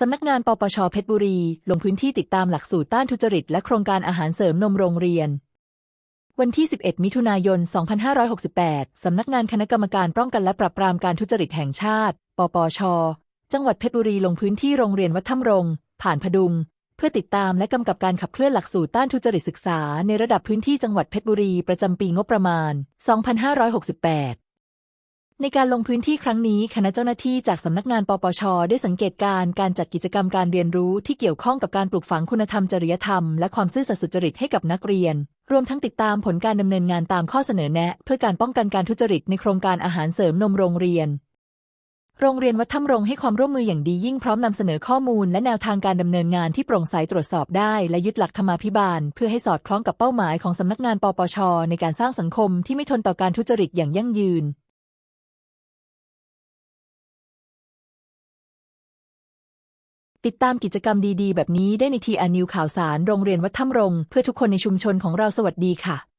สำนักงานปปชเพชรบุรี ลงพื้นที่ติดตามหลักสูตรต้านทุจริต และโครงการอาหารเสริมนมโรงเรียน วันที่ 11 มิถุนายน 2568 สำนักงานคณะกรรมการป้องกันและปราบปรามการทุจริตแห่งชาติ ปปช จังหวัดเพชรบุรีลงพื้นที่โรงเรียนวัดถ้ำรง ผ่านพดุง เพื่อติดตามและกำกับการขับเคลื่อนหลักสูตรต้านทุจริตศึกษา ในระดับพื้นที่จังหวัดเพชรบุรีประจำปีงบประมาณ 2568 ในการลงพื้นที่ครั้งนี้คณะเจ้าหน้าที่จากสำนักงานปปช ได้สังเกตการณ์การจัดกิจกรรมการเรียนรู้ที่เกี่ยวข้องกับการปลูกฝังคุณธรรมจริยธรรมและความซื่อสัตย์สุจริตให้กับนักเรียน รวมทั้งติดตามผลการดำเนินงานตามข้อเสนอแนะ เพื่อการป้องกันการทุจริตในโครงการอาหารเสริมนมโรงเรียน โรงเรียนวัดถ้ำรงให้ความร่วมมืออย่างดียิ่งพร้อมนำเสนอข้อมูลและแนวทางการดำเนินงานที่โปร่งใสตรวจสอบได้และยึดหลักธรรมาภิบาล เพื่อให้สอดคล้องกับเป้าหมายของสำนักงานปปช ในการสร้างสังคมที่ไม่ทนต่อการทุจริตอย่างยั่งยืน ติดตามกิจกรรมดีๆ แบบนี้ได้ในทีอานิวข่าวสารโรงเรียนวัดถ้ำรง เพื่อทุกคนในชุมชนของเราสวัสดีค่ะ